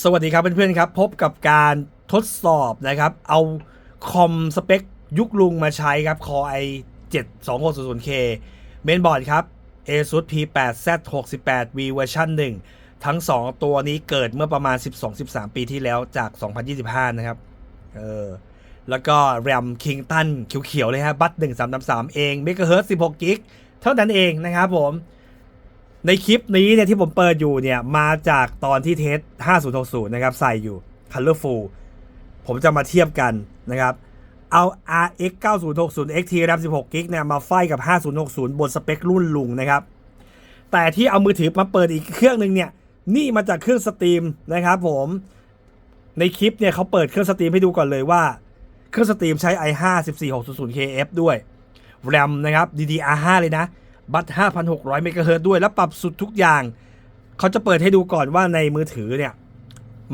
สวัสดีครับเพื่อนๆครับ พบกับการทดสอบนะครับ เอาคอมสเปคยุคลุงมาใช้ครับ Core i 7 2 6 0 0 k เมนบอร์ดครับ ASUS P8Z 68 V เวอร์ชัน1ทั้ง 2 ตัวนี้เกิดเมื่อประมาณ 12-13 ปีที่แล้วจาก 2025 นะครับ เออ แล้วก็แรมคิงตันเขียวๆเลยฮะบัต1333 เองเมกะเฮิร์16กิกเท่านั้นเองนะครับผม ในคลิปนี้เนี่ยที่ผมเปิดอยู่เนี่ยมาจากตอนที่เทส 5060 นะครับ ใส่อยู่ Colorful ผมจะมาเทียบกันนะครับ เอา RX 9060 XT RAM 16 g b เนี่ยมาไฟกับ 5060 บนสเปครุ่นลุงนะครับ แต่ที่เอามือถือมาเปิดอีกเครื่องหนึ่งเนี่ย นี่มาจากเครื่องสตรีมนะครับผมในคลิปเนี่ยเขาเปิดเครื่องสตรีมให้ดูก่อนเลยว่า เครื่องสตรีมใช้ i5 14600KF ด้วย RAM นะครับ DDR5 เลยนะ บัต5,600เมกะเฮิร์ด้วย แล้วปรับสุดทุกอย่าง เขาจะเปิดให้ดูก่อนว่าในมือถือเนี่ย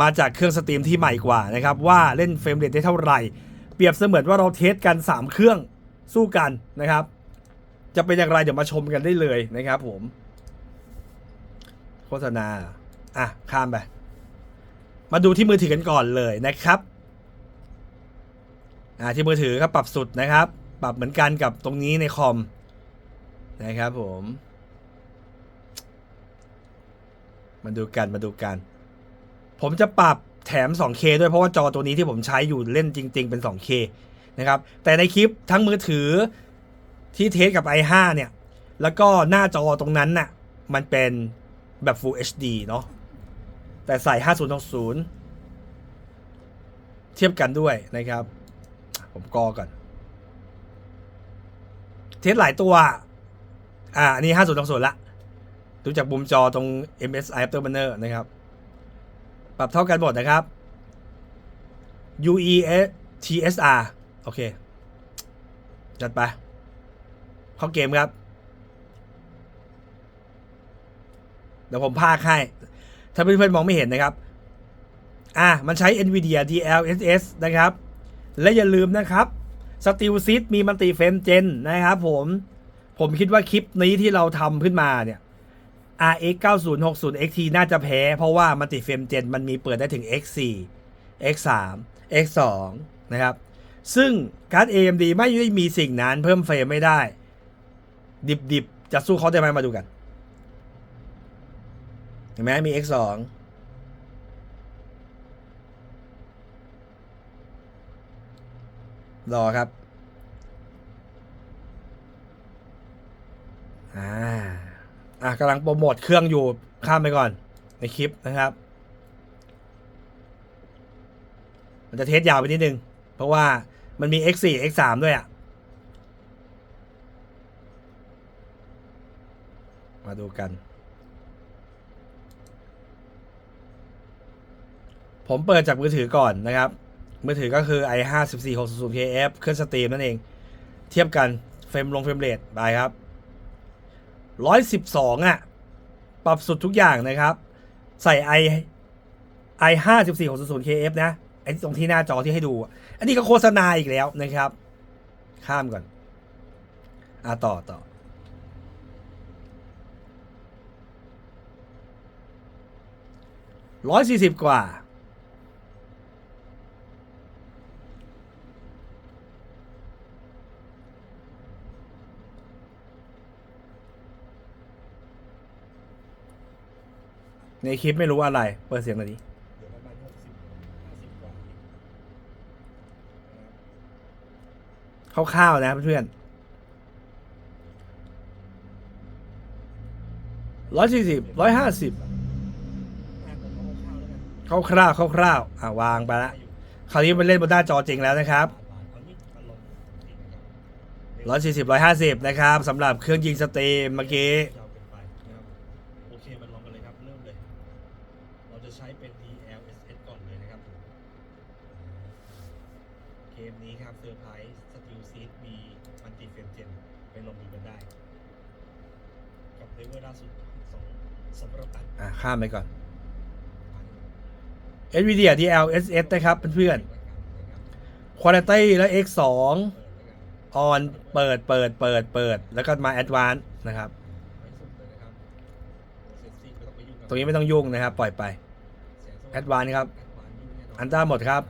มาจากเครื่องสตรีมที่ใหม่กว่านะครับ ว่าเล่นเฟรมเรทได้เท่าไหร่ เปรียบเสมือนว่าเราเทสกัน 3 เครื่องสู้กันนะครับ จะเป็นอย่างไรเดี๋ยวมาชมกันได้เลยนะครับผม โฆษณา อะ ข้ามไป มาดูที่มือถือกันก่อนเลยนะครับอ่าที่มือถือครับปรับสุดนะครับ ปรับเหมือนกันกับตรงนี้ในคอม นะครับผม มาดูกันมาดูกัน ผมจะปรับแถม 2K ด้วยเพราะว่าจอตัวนี้ที่ผมใช้อยู่เล่นจริง ๆ เป็น 2K นะครับ แต่ในคลิปทั้งมือถือที่เทสกับ i5 เนี่ย แล้วก็หน้าจอตรงนั้นน่ะ มันเป็นแบบ Full HD เนาะ แต่ใส่ 5060 เทียบกันด้วยนะครับ ผมกอก่อน เทสหลายตัว อ่าอันนี้5060ละดูจากมุมจอตรง MSI Afterburner นะครับ ปรับเท่ากันหมดนะครับ UES TSR โอเค จัดไป เข้าเกมครับ เดี๋ยวผมพากให้ ถ้าเพื่อนๆมองไม่เห็นนะครับ อะ มันใช้ NVIDIA DLSS นะครับ และอย่าลืมนะครับ Steel Seed มีมัลติเฟรมเจนนะครับผม ผมคิดว่าคลิปนี้ที่เราทำขึ้นมาเนี่ย RX 9060 XT น่าจะแพ้ เพราะว่ามัลติเฟรมเจนมันมีเปิดได้ถึง X4 X3 X2 นะครับ ซึ่งการ์ด AMD ไม่ได้มีสิ่งนั้นเพิ่มเฟรมไม่ได้ ดิบๆ จะสู้เขาได้ไหมมาดูกัน เห็นไหมมี X2 รอครับ อ่าอะกำลังโปรโมทเครื่องอยู่ข้ามไปก่อนในคลิปนะครับ มันจะเทสยาวไปนิดนึง เพราะว่ามันมี X4 X3 ด้วยอะ มาดูกัน ผมเปิดจากมือถือก่อนนะครับ มือถือก็คือ i5 1 4 6 0 kf เครื่องสตรีมนั่นเอง เทียบกันเฟรมลงเฟรมเรทไปครับ ร้อยสิบสองอะ ปรับสุดทุกอย่างนะครับ ใส่ i i ห้าสิบสี่หกศูนย์ kf นะ ไอ้ตรงที่หน้าจอที่ให้ดูอะอันนี้ก็โฆษณาอีกแล้วนะครับ ข้ามก่อน อะต่อต่อร้อยสี่สิบกว่า ในคลิปไม่รู้อะไร เปิดเสียงหน่อยดิเข้าสิบกว่าคร่าวๆนะเพื่อนร้อยสี่สิบร้อยห้าสิบเข้าๆแล้วกันคร่าวๆคร่าวๆอ่าวางไปละคราวนี้มันเล่นบนหน้าจอจริงแล้วนะครับร้อยสี่สิบร้อยห้าสิบนะครับสำหรับเครื่องยิงสเตมเมื่อกี้ เราจะใช้เป็น DLSS ก่อนเลยนะครับผมเกมนี้ครับเซอร์ไพรส์สติลซีดมีมันติเฟนเจนไปลองดูกันได้ กับเลเวอร์ล่าสุดสองสำหรับอันอ่าข้ามไปก่อน NVIDIA DLSS นะครับเพื่อนๆ Quality และ X2 on เปิดเปิดเปิดเปิด แล้วก็มา Advanced นะครับไม่สุดเลยนะครับ processing ไม่ต้องไปยุ่งกับตรงนี้ไม่ต้องยุ่งนะครับ ปล่อยไป แสงสแอดวานครับแอดวานซ์ยู่แอันต้าหมดครับ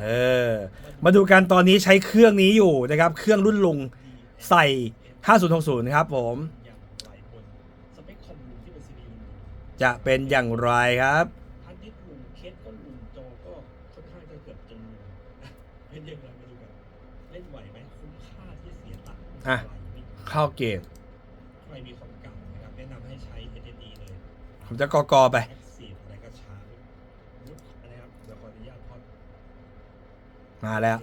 เออ มาดูกันตอนนี้ใช้เครื่องนี้อยู่นะครับ เครื่องรุ่นลุงใส่ 5060นะครับผมอย่างไรบนสเปคคอมลุงที่เป็น CPU ลุงจะเป็นอย่างไรครับฮาร์ดดิสก์ลุงเคสก็ลุงจอก็ค่อนข้างจะเกือบจนลุงเป็นยังไงมาดูกันเล่นไหวไหมคุ้มค่าที่เสียตังค์อะไหวไหมเข้าเกมใครมีของเก่านะครับแนะนำให้ใช้ SSD เลย ผมจะกอกอไป แอคซีฟอะไรก็ช้าวุฒิอะไรครับเดี๋ยวขออนุญาตพอด มาแล้ว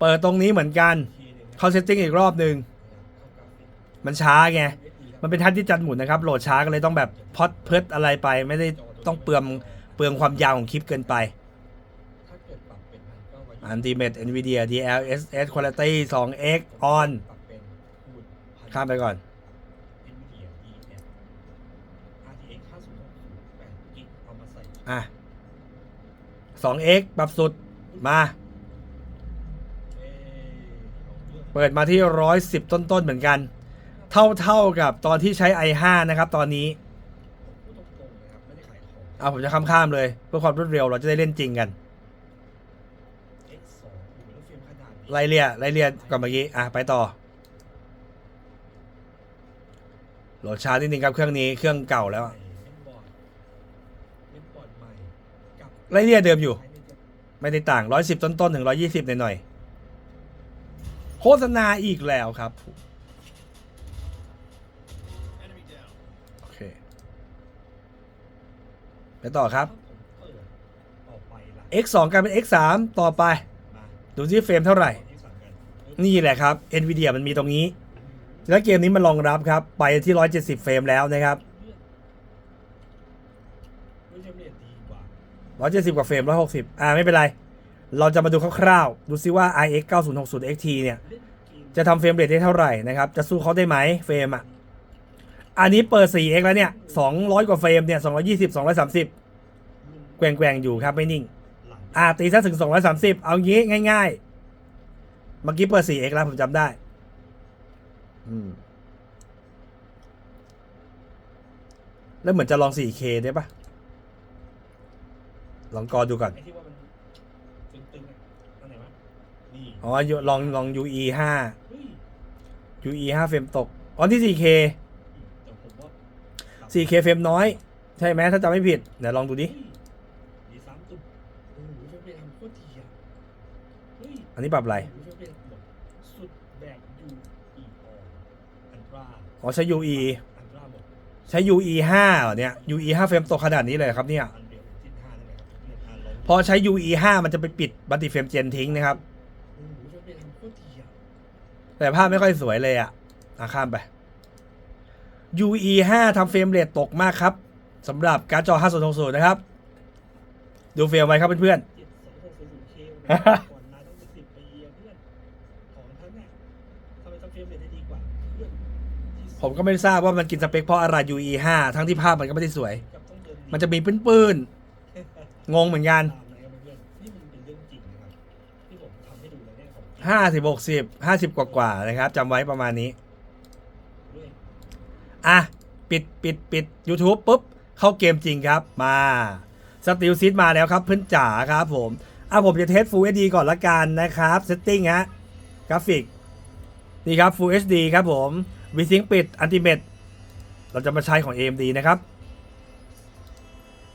เปิดตรงนี้เหมือนกันเข้าเซตติ้งอีกรอบหนึ่งมันช้าไง มันเป็นทัชที่จันหมุนนะครับ โหลดช้าก็เลยต้องแบบพอดเพิดอะไรไป ไม่ได้ต้องเปลืองเปลืองความยาวของคลิปเกินไปถ้าเกิดปรับเป็นพันเก้าร้อยยี่สิบ Ultimate Nvidia DLSS Quality 2x on ปรับเป็นคูณพันข้ามไปก่อน NVIDIA EF RTX 5060 8กิกเอามาใส่อะ 2x ปรับสุด มา เอ่อ เปิดมาที่ 110 ต้นๆ เหมือนกันเท่าเท่าๆกับตอนที่ใช้ i5 นะครับ ตอนนี้เอาผมจะข้ามๆเลย เพื่อความรวดเร็วเราจะได้เล่นจริงกัน X2 โอ้โหแล้วเฟรมขนาดนี้ไล่เลียไล่เลียก่อนเมื่อกี้ อะ ไปต่อโหลดช้านิดนึงครับเครื่องนี้เครื่องเก่าแล้วเล่นบอร์ดเล่นบอร์ดใหม่กับไล่เลียเดิมอยู่ใช้นจะไม่ได้ต่าง 110 ต้นๆ ถึง 120หน่อยๆ โฆษณาอีกแล้วครับ โอเค ไปต่อครับถ้าผมเปิดต่อไปล่ะ X2 กลายเป็น X3 ต่อไป ดูที่เฟรมเท่าไหร่ นี่แหละครับ NVIDIA มันมีตรงนี้ แล้วเกมนี้มันรองรับครับ ไปที่ 170 เฟรมแล้วนะครับด้วยเทมเลตดีกว่า170กว่าเฟรม160 อ่าไม่เป็นไร เราจะมาดูคร่าวๆ ดูซิว่า RX 9060 XT เนี่ยเล่นเกมจะทำเฟรมเรทได้เท่าไหร่นะครับ จะสู้เขาได้ไหมเฟรมอะ อันนี้เปิด 4x แล้วเนี่ย 200 กว่าเฟรมเนี่ย 220 230 แกว่งๆอยู่ครับไม่นิ่งหลังอ่าตีซะถึง 230 เอางี้ง่าย ๆ เมื่อกี้เปิด 4x แล้วผมจำได้อืมแล้วเหมือนจะลอง 4k ได้ปะลองกอดูก่อน ไอ้ที่ว่ามันตึงๆอะอันไหนวะนี่ อ๋อลองลอง UE 5เฮ้ย UE 5เฟรมตก อ๋อที่ 4k แต่ผมว่า 4k เฟรมน้อย ใช่ไหมถ้าจำไม่ผิด เดี๋ยวลองดูนี่อันนี้ปรับอะไรโอ้โหเฟรมเรทแบบสุดแบบยูอีออันตราอ๋อใช้ UE ใช้ UE 5เหรอเนี่ย UE 5เฟรมตกขนาดนี้เลยครับเนี่ย พอใช้ UE 5มันจะไปปิดบัลติเฟรมเจนทิ้งนะครับ แต่ภาพไม่ค่อยสวยเลยอะอะข้ามไป UE 5ทำเฟรมเรทตกมากครับสำหรับการ์ดจอ 5060 นะครับ ดูเฟรมไว้ครับเพื่อนเจ็ดสองหกศูนย์ศูนย์เคก่อนนายต้องเป็นสิบปีอะเพื่อนของท่านน่ะทำไมทำเฟรมเรทได้ดีกว่าเพื่อนที่สุดๆผมก็ไม่ทราบว่ามันกินสเปคเพราะอะไร UE 5ทั้งที่ภาพมันก็ไม่ได้สวยกับต้องเดินหมันจะมีปื้นๆ งงเหมือนกันตามนะครับเพื่อนนี่มันเป็นเรื่องจริงนะครับ ที่ผมทำให้ดูแล้วเนี่ยของจริงห้าสิบหกสิบห้าสิบกว่ากว่าๆนะครับจำไว้ประมาณนี้ ด้วยอะ ปิดปิดปิด YouTube ปุ๊บ เข้าเกมจริงครับ มาสติลซิดมาแล้วครับ เพื่อนจ๋าครับผม อะ ผมจะเทส Full HD ก่อนละกันนะครับเซตติ้งฮะกราฟิก นี่ครับ Full HD ครับผม VSync ปิด Ultimate เราจะมาใช้ของ AMD นะครับ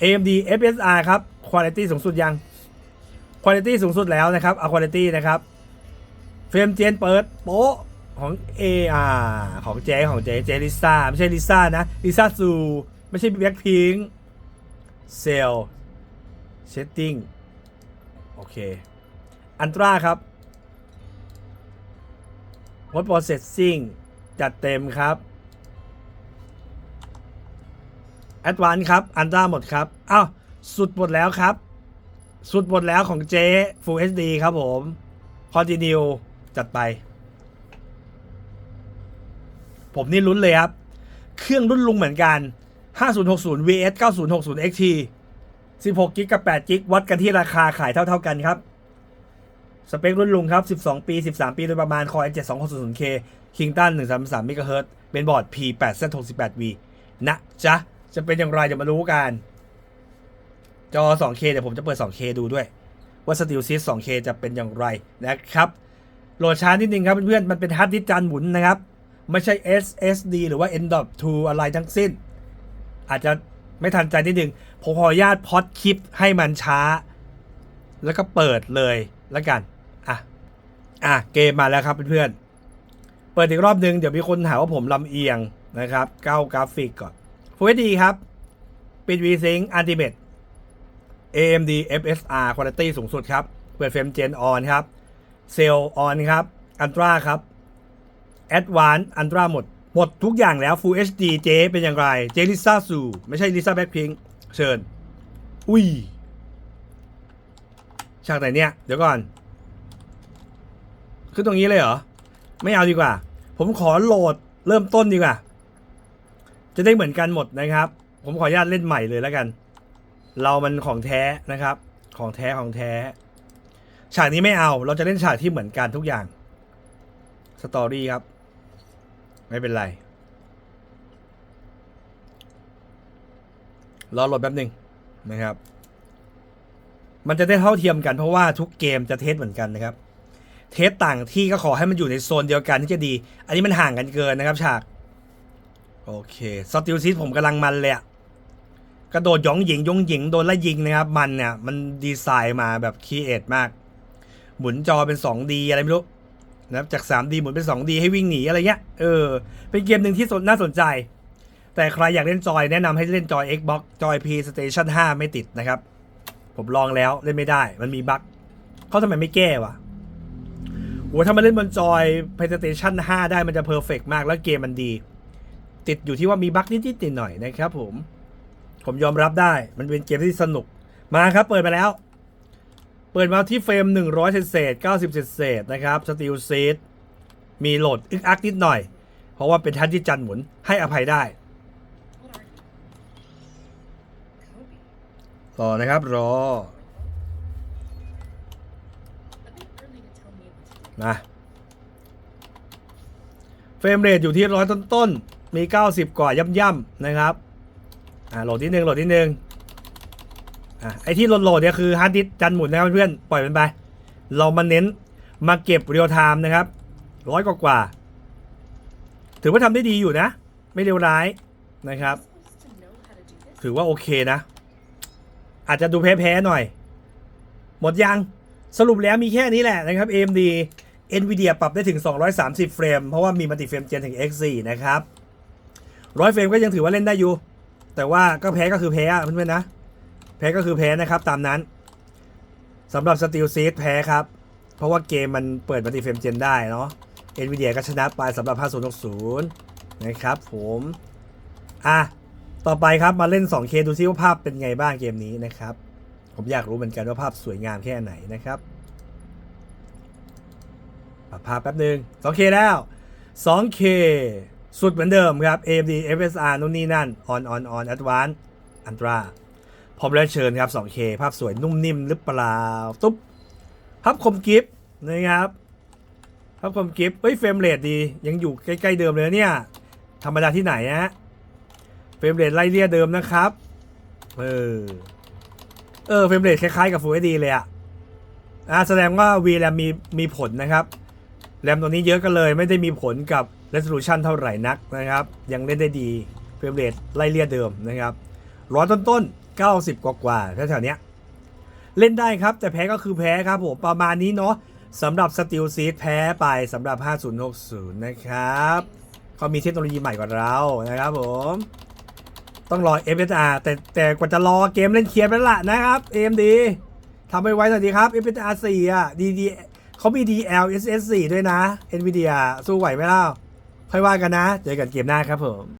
AMD FSR ครับ Quality สูงสุดยัง Quality สูงสุดแล้วนะครับเอา Quality นะครับเฟรมเจนเปิดโป๊ะของ AR ของเจของเจเจลิซ่าไม่ใช่ลิซ่านะลิซ่าซูไม่ใช่แบ็คพิงเซลเซตติ้งโอเคอันตราครับ Post Processing จัดเต็มครับ Advanced ครับอันตราหมดครับอ้าวสุดหมดแล้วครับ สุดหมดแล้วของเจ Full HD ครับผม Continue จัดไป ผมนี่ลุ้นเลยครับ เครื่องรุ่นลุงเหมือนกัน 5060 vs 9060 xt 16กิกกับ8กิกวัดกันที่ราคาขายเท่า ๆกันครับ สเปครุ่นลุงครับ 12 ปี 13 ปี โดยประมาณ Core i7 2600K Kingston 133 MHz เป็นบอร์ด P8Z68V นะจ๊ะ จะเป็นอย่างไรเดี๋ยวมารู้กัน จอ 2K เดี๋ยวผมจะเปิด 2K ดูด้วย ว่า Steel Seed 2K จะเป็นอย่างไรนะครับโหลดช้านิดนึงครับเพื่อนๆมันเป็นฮาร์ดดิสก์จานหมุนนะครับ ไม่ใช่ SSD หรือว่า N.2 อะไรทั้งสิ้น อาจจะไม่ทันใจนิดนึงผมขออนุญาตพอดคลิปให้มันช้า แล้วก็เปิดเลยแล้วกันอะอะเกมมาแล้วครับเพื่อนๆเปิดอีกรอบนึงเดี๋ยวมีคนหาว่าผมลำเอียงนะครับเก้ากราฟิกก่อน Full HD ครับปิด VSync Ultimate AMD FSR Quality สูงสุดครับ เปิดเฟรม Gen On ครับ เซล On ครับ Ultra ครับ Advanced Ultra หมด หมดทุกอย่างแล้ว Full HD เจเป็นอย่างไร เจลิซ่าสูไม่ใช่ลิซ่าแบ็คพิงเชิญ อุ้ย ฉากไหนเนี่ย เดี๋ยวก่อน ขึ้นตรงนี้เลยเหรอ ไม่เอาดีกว่า ผมขอโหลดเริ่มต้นดีกว่า จะได้เหมือนกันหมดนะครับ ผมขออนุญาตเล่นใหม่เลยแล้วกัน เรามันของแท้นะครับ ของแท้ของแท้ ฉากนี้ไม่เอา เราจะเล่นฉากที่เหมือนกันทุกอย่าง สตอรี่ครับ ไม่เป็นไร รอโหลดแป๊บหนึ่งนะครับ มันจะได้เท่าเทียมกันเพราะว่าทุกเกมจะเทสเหมือนกันนะครับ เทสต่างที่ก็ขอให้มันอยู่ในโซนเดียวกันที่จะดี อันนี้มันห่างกันเกินนะครับ ฉาก โอเค สติลซิสผมกำลังมันเลยอะ กระโดดยองหยิงยงหยิงโดนไล่ยิงนะครับ มันเนี่ยมันดีไซน์มาแบบคีเอทมาก หมุนจอเป็น 2D อะไรไม่รู้นะครับจาก 3D หมุนเป็น 2D ให้วิ่งหนีอะไรเงี้ยเออเป็นเกมหนึ่งที่สนน่าสนใจ แต่ใครอยากเล่นจอยแนะนำให้เล่นจอย Xbox จอย PlayStation 5 ไม่ติดนะครับ ผมลองแล้วเล่นไม่ได้ มันมีบั๊กเขาทำไมไม่แก้วะโหถ้ามาเล่นบนจอย PlayStation 5 ได้มันจะเพอร์เฟกมากแล้วเกมมันดี ติดอยู่ที่ว่ามีบั๊กนิดๆหน่อยๆนะครับผม ผมยอมรับได้ มันเป็นเกมที่สนุก มาครับ เปิดมาแล้ว เปิดมาที่เฟรม 100 เศษๆ90 เศษๆนะครับสติลซีดมีโหลดอึกอักนิดหน่อย เพราะว่าเป็นทัชที่จันหมุนให้อภัยได้ รอนะครับ รอ นะเฟรมเรทอยู่ที่ร้อยต้นๆ มี 90 กว่าย่ำๆนะครับ อ่าโหลดนิดนึงโหลดนิดนึงอะไอที่โหลดโหลดเนี่ยคือฮาร์ดดิสจันหมุนนะครับเพื่อนปล่อยมันไป เรามาเน้นมาเก็บเรียลไทม์นะครับร้อยกว่าๆถือว่าทำได้ดีอยู่นะ ไม่เลวร้ายนะครับ ถือว่าโอเคนะ อาจจะดูแพ้ๆหน่อย หมดยังสรุปแล้วมีแค่นี้แหละนะครับ AMD NVIDIA ปรับได้ถึง 230 เฟรม เพราะว่ามีมัลติเฟรมเจนถึง X4 นะครับร้อยเฟรมก็ยังถือว่าเล่นได้อยู่ แต่ว่าก็แพ้ก็คือแพ้เพื่อนๆนะ แพ้ก็คือแพ้นะครับตามนั้นสำหรับ Steel Seed แพ้ครับ เพราะว่าเกมมันเปิดมัลติเฟรมเจนได้เนาะ NVIDIA ก็ชนะไปสำหรับ 5060 นะครับผม อะ ต่อไปครับมาเล่น 2K ดูซิว่าภาพเป็นไงบ้างเกมนี้นะครับ ผมอยากรู้เหมือนกันว่าภาพสวยงามแค่ไหนนะครับปรับภาพแป๊บหนึ่ง 2K แล้ว 2K สุดเหมือนเดิมครับ AMD FSR นู่นนี่นั่น on on on advanced ultra พร้อมแล้วเชิญครับ 2K ภาพสวยนุ่มนิ่มหรือเปล่า ตุ๊บภาพคมกิฟต์นะครับภาพคมกิฟต์เฮ้ยเฟรมเรทดี ยังอยู่ใกล้ ๆ เดิมเลยเนี่ย ธรรมดาที่ไหนฮะเฟรมเรทไล่เลี่ยเดิมนะครับ เออ เออเฟรมเรทคล้าย ๆ กับ Full HD เลยอะอะแสดงว่า VRAM มีมีผลนะครับ แรมตัวนี้เยอะกันเลยไม่ได้มีผลกับ Resolution เท่าไหร่นักนะครับ ยังเล่นได้ดีเฟรมเรทไล่เลี่ยเดิมนะครับร้อยต้นๆ 90 กว่ากว่าๆแถวๆเนี้ยเล่นได้ครับ แต่แพ้ก็คือแพ้ครับผม ประมาณนี้เนาะสำหรับ Steel Seed แพ้ไปสำหรับ 5060 นะครับเขามีเทคโนโลยีใหม่กว่าเรานะครับผม ต้องรอ FSR แต่แต่กว่าจะรอเกมเล่นเคลียร์ไปแล้วละนะครับ AMD ทำไปไว้สวัสดีครับ FSR 4 อะ DD เขามี DLSS 4 ด้วยนะ NVIDIA สู้ไหวไหมล่า ค่อยว่ากันนะ เจอกันเกมหน้าครับผม